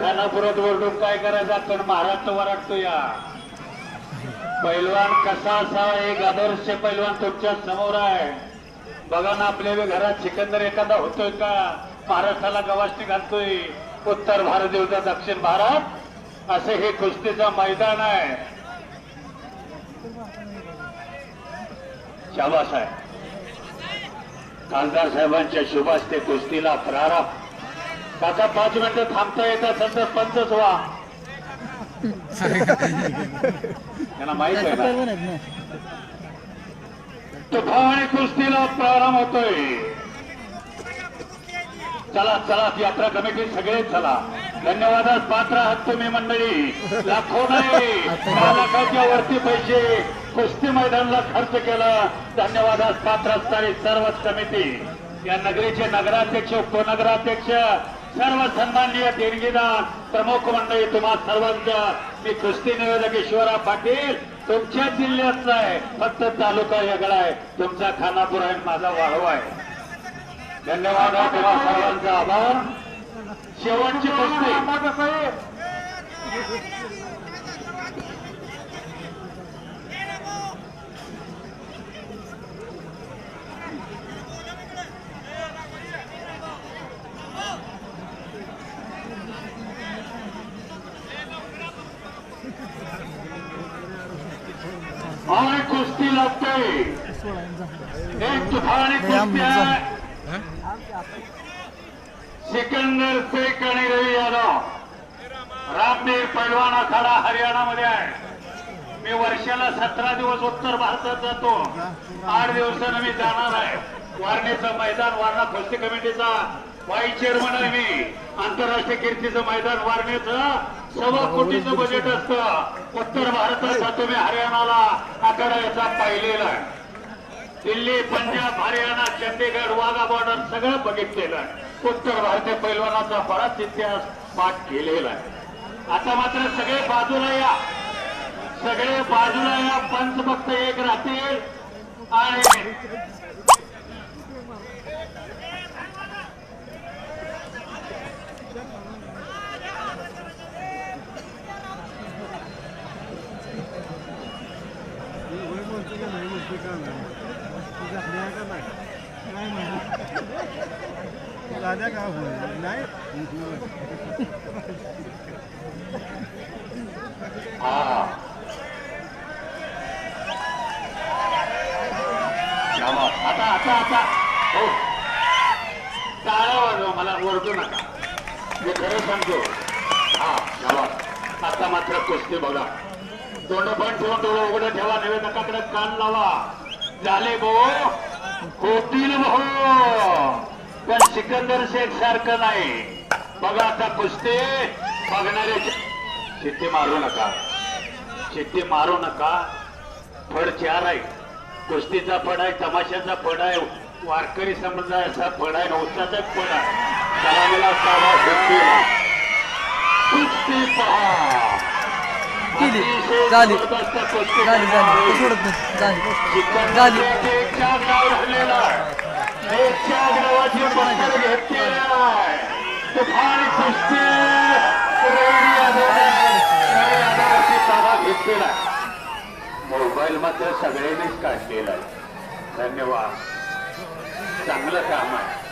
खानापुरात ओरडून काय करायचं? आपण महाराष्ट्र वराटतो या पैलवान कसा असावा एक आदर्श पैलवान तुमच्यासमोर आहे. बघा ना आपल्या घरात सिकंदर एखादा होतोय का? महाराष्ट्राला गवाष्टी घालतोय. उत्तर भारत देवता दक्षिण भारत असे हे कुस्तीचं मैदान आहे. शाबासाहेब आहे. खासदार साहेबांच्या शुभास ते कुस्तीला प्रारंभ. काका पाच मिनिटं थांबता येत असेल तर पंचच व्हा. त्यांना माहीत आहे ना. तुफान कुस्तीला प्रारंभ होतोय. चला चला यात्रा कमिटी सगळे चला. धन्यवादास पात्र आहात तुम्ही मंडळी. लाखो नाही. दहा लाखाच्या वरती पैसे कुस्ती मैदानाला खर्च केला. धन्यवादास पात्र असणारी सर्वच कमिटी. या नगरीचे नगराध्यक्ष उपनगराध्यक्ष सर्व सन्माननीय देणगीदार प्रमुख मंडळी तुम्हा सर्वांचा मी कुस्ती निवेदक ईश्वरा पाटील तुमच्या जिल्ह्यातला आहे. फक्त तालुका वेगळा आहे. तुमचा खानापूर आहे माझा वाळवा आहे. धन्यवाद हा सर्वांचा आभार. शेवटची कुस्ती आणि कुस्ती लागते एक तुफानी कुस्ती आहे सिकंदर शेख आणि रवी यादव. रामदेव पैलवान आखाडा हरियाणामध्ये आहे. मी वर्षाला सतरा दिवस उत्तर भारतात जातो. आठ दिवसानं मी जाणार आहे. वारणेचं मैदान वारणा कुस्ती कमिटीचा वाईस चेअरमन आहे मी. आंतरराष्ट्रीय कीर्तीचं मैदान वारणेचं. सव्वा कोटीचं बजेट असतं. उत्तर भारतात जातो मी हरियाणाला आखाडा याचा पाहिलेला आहे. दिल्ली पंजाब हरियाणा चंदीगड वाघा बॉर्डर सगळं बघितलेलं आहे. उत्तर भारतीय पैलवानाचा बराच इतिहास पाठ केलेला आहे. आता मात्र सगळे बाजूला या. सगळे बाजूला या. पंच फक्त एक राहतील आणि राजा का होय नाही हा आता आता आता हो टाळ्या वाजवा मला ओरडू नका मी खरं सांगतो हा आता मात्र कुस्ती बघा. तोंड पण ठेवून डोळं उघडं ठेवा निवेदकाकडे कान लावा. झाले भो होतील भाऊ पण सिकंदर शेख सारखं नाही. बघा आता कुस्ती बघणारे शिट्टी मारू नका. शिट्टी मारू नका. फड चार आहे. कुस्तीचा फड आहे तमाशाचा फड आहे वारकरी समजायचा फड आहे नवसाचा फड आहे. त्याला मला साधा कुस्ती पहा. केली. झाली. झाली झाली. सोडत नाही. झाली. झाली. मोबाईल मात्र सगळ्यांनीच काढलेला आहे. धन्यवाद. चांगलं काम आहे.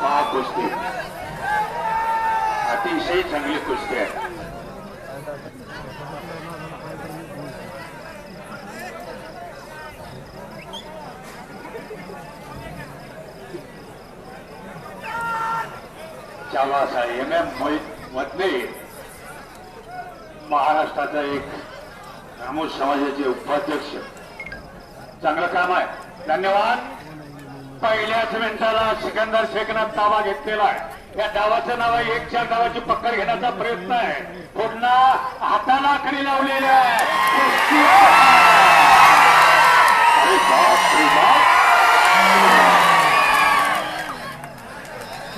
पहा कुस्ती अतिशय चांगली कुस्ती आहे. चावासा एम एम मधले महाराष्ट्राचा एक रामोस समाजाचे उपाध्यक्ष. चांगलं काम आहे. धन्यवाद. पहिल्याच मिनिटाला सिकंदर शेखनं दावा घेतलेला आहे. या डावाचं नाव आहे एकच्या डावाची पक्कड घेण्याचा प्रयत्न आहे. पुन्हा हाताला कडी लावलेली आहे.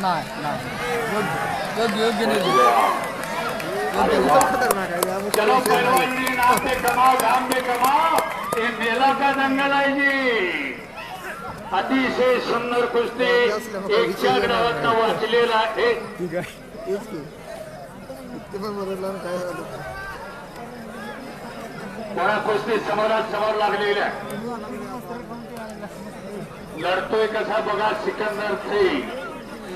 नाही नाही. योग्य योग्य योग्य निर्णय चलो पहलवानी नाम पे कमाओ दाम पे कमाओ ये मेला का दंगल आहे जी अतिशय सुंदर कुस्ती एकच्या ग्रावात वाचलेला आहे कोणा कुस्ती समोरात समोर लागलेल्या लढतोय कसा बघा सिकंदर सिंग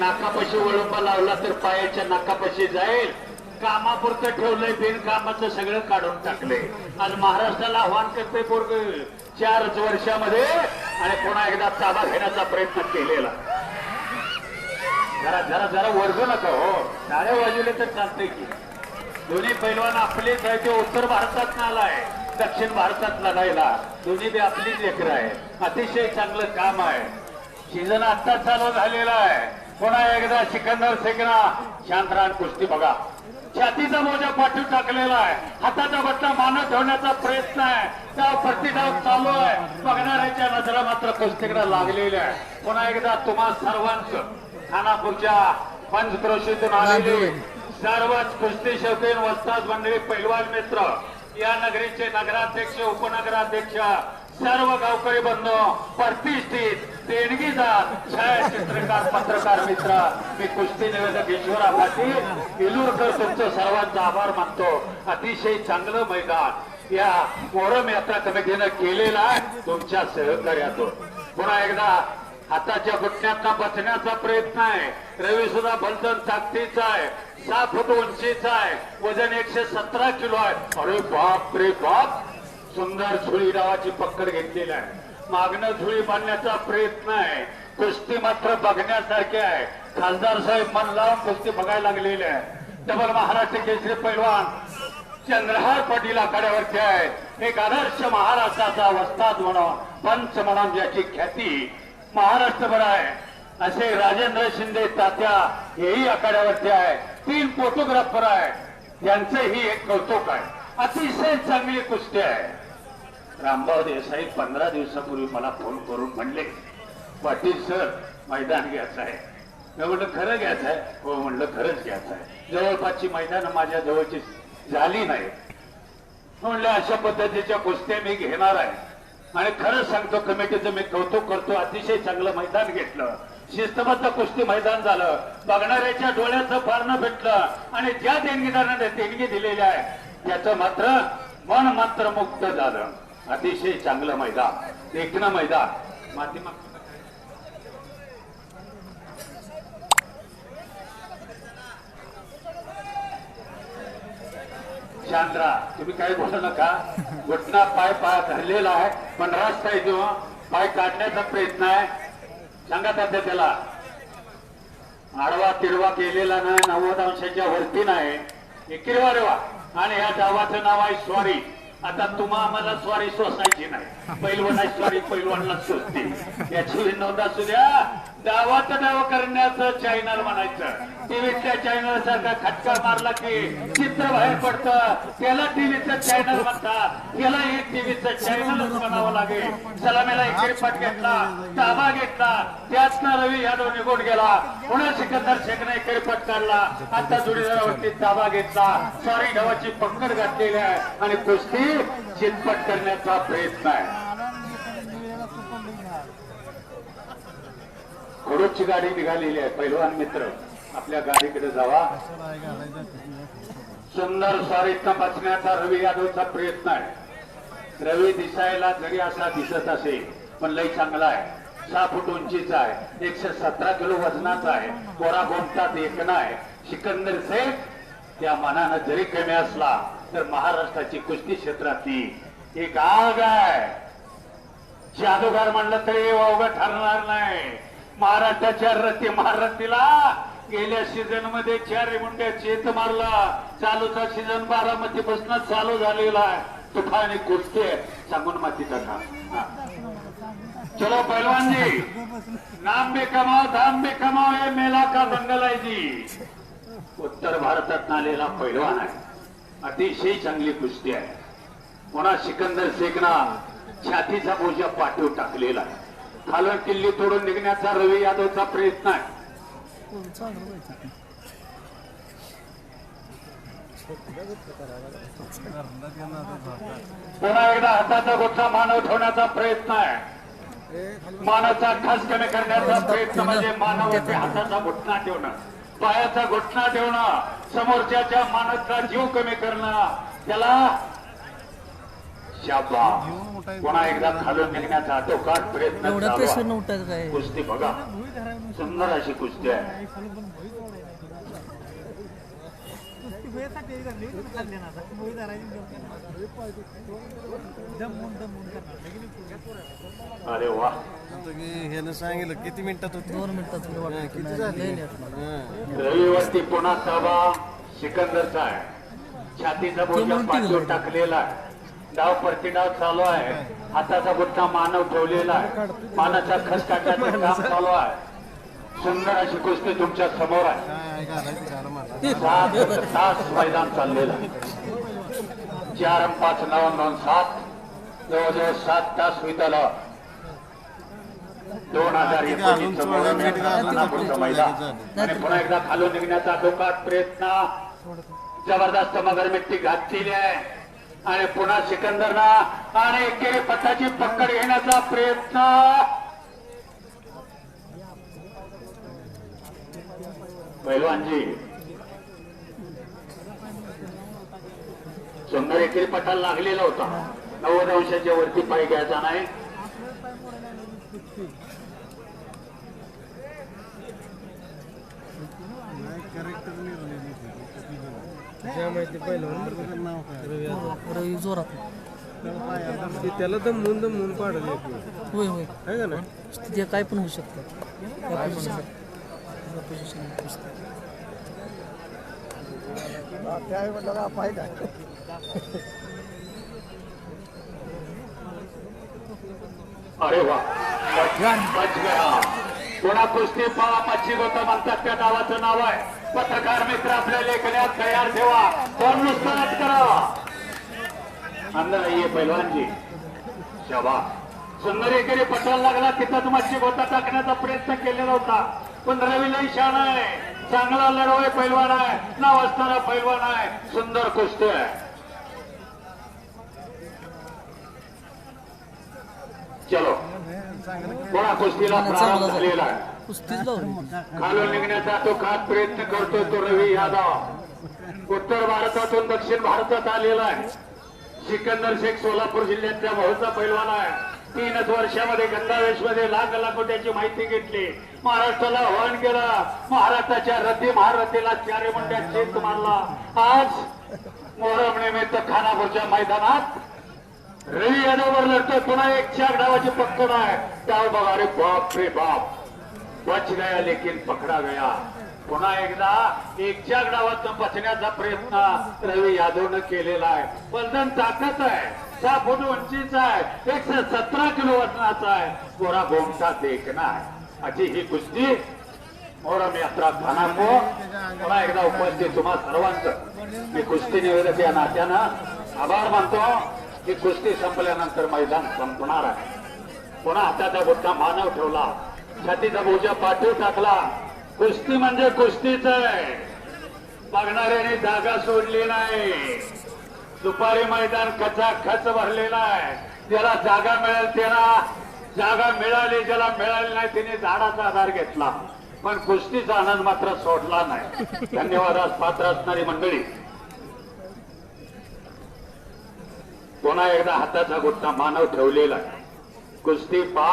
नाकापाशी वळंबा लावला तर पायाच्या नाकापाशी जाईल. कामापुरतं ठेवलंय बिनकामाचं सगळं काढून टाकले आज महाराष्ट्राला आव्हान करते पोरग. चारच वर्षामध्ये आणि पुन्हा एकदा ताबा घेण्याचा प्रयत्न केलेला. जरा जरा जरा वर्ग नका हो. नाळे वाजवले तर चालतंय की. दोन्ही पैलवान आपलेच आहे ते उत्तर भारतात नालाय दक्षिण भारतात लढायला. दोन्ही बी आपलीच लेकर आहे अतिशय चांगलं काम आहे. सीझन आत्ताच चालू झालेला आहे. पुन्हा एकदा सिकंदर सेकना शांतरान कुस्ती बघा. छातीचा मोजा पाठवून टाकलेला आहे. हाताचा बटला मानत ठेवण्याचा प्रयत्न आहे. त्या प्रतिसाद चालू आहे. बघणाऱ्याच्या नजरा मात्र कुस्तीकडे लागलेल्या आहे पुन्हा एकदा तुम्हा सर्वांचं खानापूरच्या पंचक्रोशीतून आलेले सर्वच कुस्ती शौकीन वस्ताद मंडळी पैलवान मित्र या नगरीचे नगराध्यक्ष उपनगराध्यक्ष सर्व गावकरी बंधू प्रतिष्ठित देणगीदार छायाचित्रकार पत्रकार मित्र मी कुस्ती निवेदक ईश्वरा पाटील. इलूरकर तुमचं सर्वांचा आभार मानतो. अतिशय चांगलं मैदान. या मोरम यात्रा कमिटीनं केलेला आहे तुमच्या सहकार्यातून. पुन्हा एकदा हाताच्या घुटण्यात बचण्याचा प्रयत्न आहे. रवी सुद्धा बलदन ताकदीचा आहे. सहा फूट उंचीचा आहे. वजन एकशे सतरा किलो आहे. अरे बाप रे बाप. सुंदर झुळी नावाची पकड घेतलेली आहे. मागणं झुळी बांधण्याचा प्रयत्न आहे. कुस्ती मात्र बघण्यासारखी आहे. खासदार साहेब मन लावून कुस्ती बघायला लागलेले आहे. डबल महाराष्ट्र केसरी पैलवान चंद्रहार पाटील आखाड्यावरती आहे. एक आदर्श महाराष्ट्राचा वस्ताद म्हणून पंच म्हणून ज्याची ख्याती महाराष्ट्रभर आहे. असे राजेंद्र शिंदे तात्या हेही आखाड्यावरती आहे. तीन फोटोग्राफर आहे त्यांचंही एक कौतुक आहे. अतिशय चांगली कुस्ती आहे. रामभाऊ देसाई पंधरा दिवसापूर्वी मला फोन करून म्हणले पाटील सर मैदान घ्यायचं आहे. मी म्हणलं खरं घ्यायचं आहे? हो म्हणलं खरंच घ्यायचं आहे. जवळपासची मैदान माझ्या जवळची झाली नाही म्हणलं अशा पद्धतीच्या कुस्त्या मी घेणार आहे. आणि खरंच सांगतो कमिटीचं मी कौतुक करतो. अतिशय चांगलं मैदान घेतलं. शिस्तबद्ध कुस्ती मैदान झालं. बघणाऱ्याच्या डोळ्याचं पारणं भेटलं. आणि ज्या देणगीदाराने देणगी दिलेली आहे त्याचं मात्र मन मात्र मुक्त झालं. अतिशय चांगलं मैदान देखणं मैदान. माध्यम राहा तुम्ही काही बोलू नका. घुटना पाय पाय धरलेला आहे पण रस्ता आहे तो. पाय काढण्याचा प्रयत्न आहे. सांगा त्याला आडवा तिरवा केलेला नाही नव्वद अंशाच्या वरती नाही. एकिरवा रेवा. आणि या डावाचं नाव आहे स्वारी. आता तुम्हा आम्हाला स्वारी सोसायची नाही. पैलवाना स्वारी पैलवानला सोसते याची नोंद असू द्या. दावा तर दावा करण्याचं चायनल म्हणायचं. टीव्हीच्या चॅनल सारखा खटका मारला की चित्र बाहेर पडतं. त्याला टीव्हीचं चॅनल म्हणतात. त्याला एक टीव्हीचं चॅनलच म्हणावं लागेल. सलामीला एक पट घेतला ताबा घेतला. त्यातनं रवी यादव निघून गेला. पुन्हा सिकंदर शेखने एक काढला. आता जोडीदारावरती ताबा घेतला. सॉरी ढवाची पकड घातलेली आहे. आणि कुस्ती चितपट करण्याचा प्रयत्न आहे. खडूची गाडी निघालेली आहे. पैलवान मित्र. आपल्या गाडीकडे जावा. सुंदर स्वारीतनं बचण्याचा रवी यादवचा प्रयत्न आहे. रवी दिसायला जरी असा दिसत असेल पण लई चांगला आहे. सहा फूट उंचीचा आहे एकशे सतरा किलो वजनाचा आहे. कोरा गोमटात एकना आहे सिकंदर सेठ त्या मनानं जरी कमी असला तर महाराष्ट्राची कुस्ती क्षेत्रातली एक आग आहे. जादूगार म्हणलं तरी अवघड ठरणार नाही. महाराष्ट्राच्या रती महारथीला गेल्या सीझनमध्ये चार मुंड्या चेत मारला. चालूचा सीझन बारामती पासून चालू झालेला आहे. तुफानी कुस्ती आहे. सांगून माती टाका चलो पहलवान जी नाम बे कमाओ धाम बे कमाओ हे मेला का दंगल आहे जी. उत्तर भारतात आलेला पैलवान आहे. अतिशय चांगली कुस्ती आहे. पुन्हा सिकंदर शेखना छातीचा बोजा पाठव टाकलेला आहे. खालून किल्ली तोडून निघण्याचा रवी यादवचा प्रयत्न आहे. पुन्हा एकदा हाताचा गुच्छा मानव ठेवण्याचा प्रयत्न आहे. मानवचा खास कमी करण्याचा प्रयत्न म्हणजे मानवाच्या हाताचा घुटणा ठेवणं. पायाचा घुटणा ठेवणं समोरच्याच्या मानवचा जीव कमी करणं त्याला शाबा पुन्हा एकदा खालून निघण्याचा आटोकाट प्रयत्न कुस्ती बघा. सुंदर अशी कुस्ती आहे. अरे वा. सांगितलं किती मिनिटात होते? दोन मिनिटात किती झाले? रविवरती पुन्हा ताबा सिकंदरचा आहे. छातीचा ना. टाकलेला आहे. डाव परती डाव चालू आहे. हाताचा गुट्टा मानव ठेवलेला आहे. मानाचा खस काढण्याचं काम चालू आहे. सुंदर अशी कुस्ती तुमच्यासमोर आहे. सात तास मैदान चाललेलं आहे. चार पाच नऊ दोन सात. जवळजवळ सात तास विताला दोन हजार एकोणीसचं आपण मैदान. आणि पुन्हा एकदा खालून निघण्याचा डोकात प्रयत्न. जबरदस्त मगरमिट्टी घातलेली आहे. आणि पुन्हा सिकंदरना आणि एकेरी पथाची पकड घेण्याचा प्रयत्न. पैलवानजी सुंदर एकेरी पटाला लागलेला होता. नव्वद अंशाच्या वरती पाय घ्यायचा नाही. रवी जोरात. त्याला दमून दमून पाडलं होय होय. आहे का ना ते काय पण होऊ शकतं. काय पण होऊ शकतं. पोझिशन कुस्ती. अरे वा. पुन्हा कुस्ती पहा मच्छी गोता म्हणतात त्या गावाचं नाव आहे. पत्रकार मित्र आपल्या लेखण्यात तयार ठेवा. कोण नुसतं करा. अंदर ये पैलवानजी. शबा सुंदर एकेरी पटायला लागला. तिथंच मच्छी गोता टाकण्याचा प्रयत्न केलेला होता. पण रवी शान आहे. चांगला लढवय पैलवान आहे. नाव असणारा पैलवान आहे. सुंदर कुस्ती आहे. चलो. पुन्हा कुस्तीला प्रारंभ झालेला आहे? खालून निघण्याचा तो खास प्रयत्न करतोय तो रवी यादव. उत्तर भारतातून दक्षिण भारतात आलेला आहे. सिकंदर शेख सोलापूर जिल्ह्यातल्या महूचा पैलवान आहे. तीनच वर्षामध्ये गंगावेशमध्ये लाख लाखोट्याची माहिती घेतली. महाराष्ट्राला आव्हान केला. महाराष्ट्राच्या रथी महारथीला चारे मुंड्यात चेत मारला. आज मोहरम निमित्त खानापूरच्या मैदानात रवी यादववर लढतोय. पुन्हा एक चार डावाची पक्कड आहे. डाव बघा अरे बाप रे बाप. बच गया लेकिन पकडा गया पुन्हा एकदा एकच्या डावात बचण्याचा प्रयत्न रवी यादवनं केलेला आहे. बलदन ताकद आहे. सहा फूट उंचीचा आहे. एकशे सतरा किलो वजनाचा आहे. गोरा गोमटा देखना आहे. अशी ही कुस्ती मोरम यात्रा खानापूर पुन्हा एकदा उपस्थित तुम्हा सर्वांचं. मी कुस्ती निवेदक या नात्यानं आभार मानतो. की कुस्ती संपल्यानंतर मैदान संपणार आहे. पुन्हा हाताचा गुट्टा मानव ठेवला. छातीचा भोजा पाठीव टाकला. कुस्ती म्हणजे कुस्तीच आहे. बघणाऱ्याने जागा सोडली नाही. दुपारी मैदान खचा खच भरलेला आहे. ज्याला जागा मिळेल त्याला जागा मिळाली ज्याला मिळाली नाही तिने झाडाचा आधार घेतला. पण कुस्तीचा आनंद मात्र सोडला नाही. धन्यवाद आज पात्र असणारी मंडळी. पुन्हा एकदा हाताचा गुट्टा मानव ठेवलेला आहे. कुस्ती पा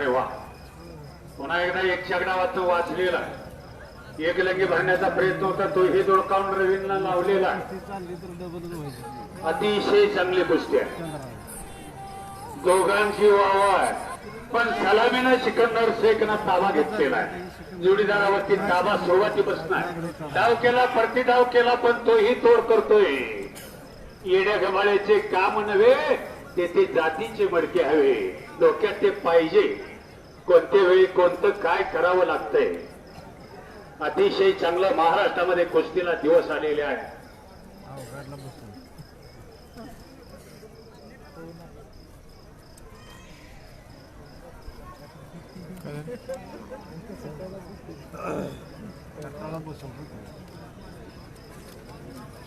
अरे वा. पुन्हा एकदा एक डावाचं वाचलेला आहे. एक लगे भरण्याचा प्रयत्न होता तोही दोडकावून रवींना लावलेला आहे. अतिशय चांगली कुस्ती आहे. दोघांची वावा आहे. पण सलामीनं सिकंदर शेखनं ताबा घेतलेला आहे. जोडीदारावरती ताबा सुरुवातीपासून बसणार डाव केला परती डाव केला पण तोही तोड करतोय. येड्या गमाळ्याचे काम नव्हे. तेथे जातीचे मडके हवे. डोक्यात ते पाहिजे. कोणत्या वेळी कोणतं काय करावं लागतंय? अतिशय चांगला महाराष्ट्रामध्ये कुस्तीला दिवस आलेले आहे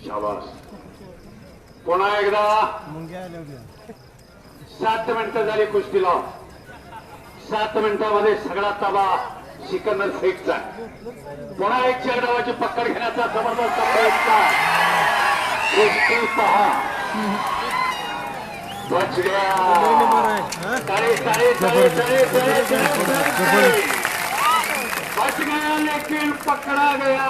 शाबास. पुन्हा एकदा. सात मिनिटं झाली कुस्तीला सात मिनिटामध्ये सगळा ताबा सिकंदर शेखचा पुन्हा एक चेरडावाची पकड घेण्याचा जबरदस्त प्रयत्न. कुस्ती पहा. बच गया लेकिन पकड़ा गया.